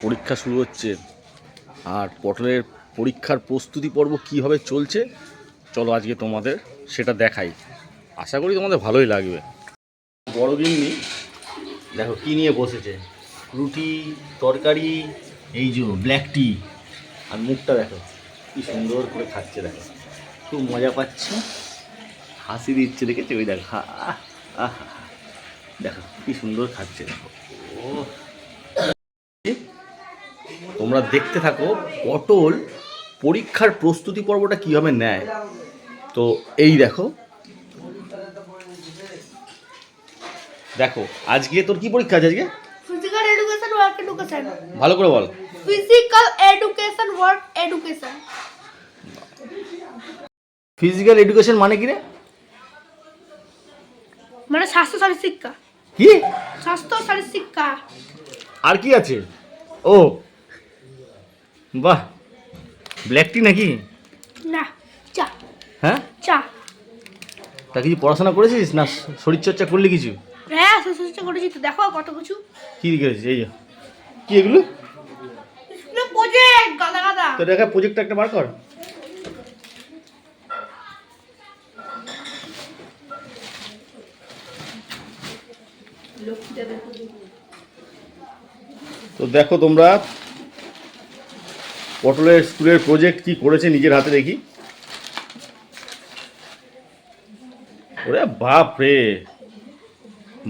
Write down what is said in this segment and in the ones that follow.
পরীক্ষা শুরু হচ্ছে। আর পটলের পরীক্ষার প্রস্তুতি পর্ব কীভাবে চলছে, চলো আজকে তোমাদের সেটা দেখাই। আশা করি তোমাদের ভালোই লাগবে। বড় গিন্নি, দেখো কী নিয়ে বসেছে। রুটি, তরকারি, এই যে ব্ল্যাক টি আর মুখটা দেখো, কি সুন্দর করে খাচ্ছে দেখো। খুব মজা পাচ্ছে। হাসি দিচ্ছে, দেখেছে? ওই দেখো দেখো, কি সুন্দর খাচ্ছে দেখো ও তোমরা দেখতে থাকো পটল পরীক্ষার প্রস্তুতি পর্বটা কীভাবে নেয়। তো এই দেখো। দেখো আজকে তোর কি পরীক্ষা আছে আজকে? Physical education work education ভালো করে বল। Physical education work education physical education মানে কি রে? মানে স্বাস্থ্য শারীর শিক্ষা। কি? স্বাস্থ্য শারীর শিক্ষা। আর কি আছে? ও বাহ ব্ল্যাক টি নাকি? না চা। হ্যাঁ? চা। তা কিছু পড়াশোনা করেছিস না শরীরচর্চা করলি কিছু? হ্যাঁ সুস্থ করেছি তো দেখো কত কিছু। কি করেছিস এই যে। কি এগুলো? প্রজেক্ট গাদা গাদা। তো দেখা প্রজেক্টটা একটা বার কর। তো দেখো তোমরা পটলের স্কুলের প্রজেক্ট কি করেছে নিজের হাতে দেখি। ওরে বাপ রে।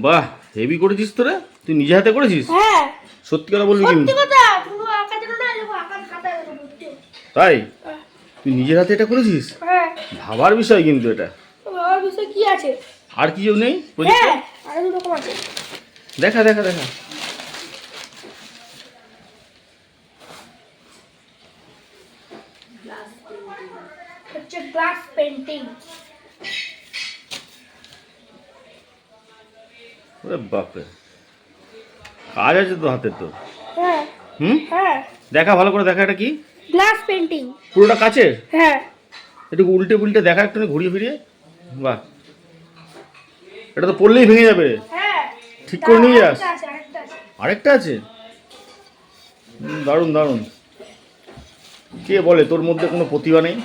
বাহ হেভি করেছিস তোরা? তুই নিজে হাতে করেছিস? হ্যাঁ। সত্যি কথা বলবি কিন্তু। দেখো দেখো ভর্তি। তাই? তুই নিজের হাতে এটা করেছিস? হ্যাঁ। ভাবার বিষয় কিন্তু এটা। বিষয় কি আছে? আর কিছু নেই? দেখা আরও দু রকম আছে। দেখা। দেখা দেখা হচ্ছে গ্লাস পেন্টিং ওরে বাপরে। কাজ আছে তো হাতের তো। হ্যাঁ। হুম? হ্যাঁ। দেখা ভালো করে দেখা এটা কি? গ্লাস পেন্টিং পুরোটা কাছের হ্যাঁ। একটু উল্টে উল্টে দেখা একটু ঘুরিয়ে ফিরিয়ে? বাহ। এটা তো পড়লেই ভেঙে যাবে। হ্যাঁ। ঠিক করে নিয়ে যাস। আরেকটা আছে, আরেকটা আছে। আরেকটা আছে? হুম, দারুণ দারুণ। কে বলে? তোর মধ্যে কোনো প্রতিভা নেই?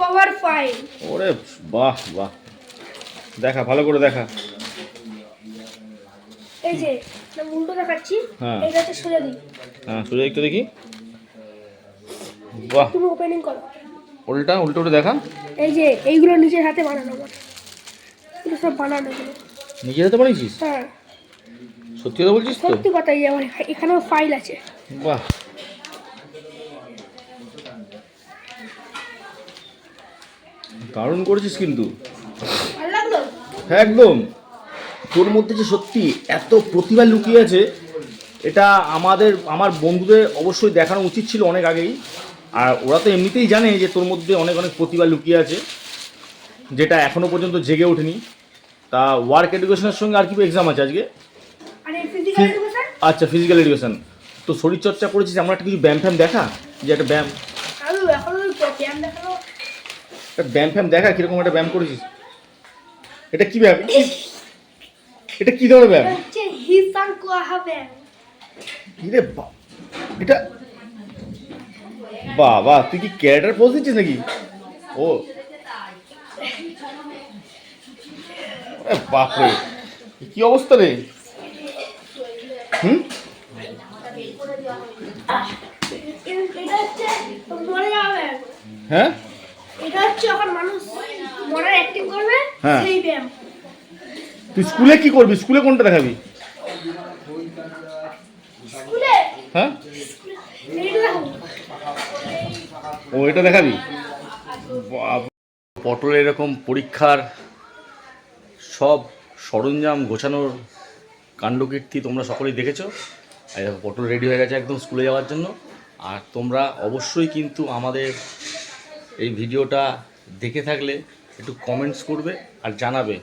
কভার ফাইল ওরে বাহ বাহ। দেখা ভালো করে দেখা। এই যে উল্টো দেখাচ্ছি। হ্যাঁ। এটা হচ্ছে সোজা দিক হ্যাঁ সোজা দেখি। বাহ। তুমি ওপেনিং করো। উল্টা উল্টো উল্টে দেখা। এই যে এইগুলো নিজের হাতে বানানো আমার এগুলো সব বানানো এগুলো নিজের হাতে বানিয়েছিস? হ্যাঁ। সত্যি কথা বলছিস তো? সত্যি কথা আমার এখা- এখানেও ফাইল আছে। বাহ। দারুণ করেছিস কিন্তু। হ্যাঁ একদম। তোর মধ্যে যে সত্যি এত প্রতিভা লুকিয়ে আছে এটা আমাদের আমার বন্ধুদের অবশ্যই দেখানো উচিত ছিল অনেক আগেই। আর ওরা তো এমনিতেই জানে যে তোর মধ্যে অনেক অনেক প্রতিভা লুকিয়ে আছে যেটা এখনও পর্যন্ত জেগে ওঠেনি। তা ওয়ার্ক এডুকেশনের সঙ্গে আর কি এক্সাম আছে আজকে? আচ্ছা ফিজিক্যাল এডুকেশন তো শরীরচর্চা করেছিস আমরা একটা কিছু ব্যায়াম ফ্যাম দেখা? যে একটা ব্যায়াম ব্যায়াম একটা ব্যায়াম ফ্যাম দেখা কীরকম একটা ব্যায়াম করেছিস? এটা কি ব্যায়াম? এটা কি ধরনের ব্যায়াম? এটা বাবা তুই কি ক্যারেটার পোজ দিচ্ছিস নাকি? ও। বাপরে কি অবস্থা রে? হুম? হ্যাঁ? এটা হচ্ছে যখন মানুষ মরার অ্যাক্টিং করবে হ্যাঁ। তুই স্কুলে কি করবি? স্কুলে কোনটা দেখাবি স্কুলে হ্যাঁ এইটা দেখো ও এটা দেখাবি? পটল এরকম পরীক্ষার সব সরঞ্জাম গোছানোর কাণ্ডকীর্তি তোমরা সকলেই দেখেছ। আর দেখো পটল রেডি হয়ে গেছে একদম স্কুলে যাওয়ার জন্য। আর তোমরা অবশ্যই কিন্তু আমাদের এই ভিডিওটা দেখে থাকলে একটু কমেন্টস করবে আর জানাবে।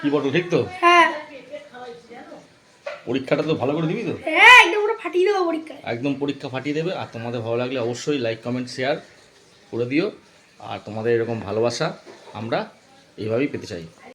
কি পটল ঠিক তো? হ্যাঁ। পরীক্ষাটা তো ভালো করে দিবি তো? হ্যাঁ ফাটিয়ে দেবো পরীক্ষা একদম পরীক্ষা ফাটিয়ে দেবে, আর তোমাদের ভালো লাগলে অবশ্যই লাইক কমেন্ট শেয়ার করে দিও। আর তোমাদের এরকম ভালোবাসা আমরা এইভাবেই পেতে চাই।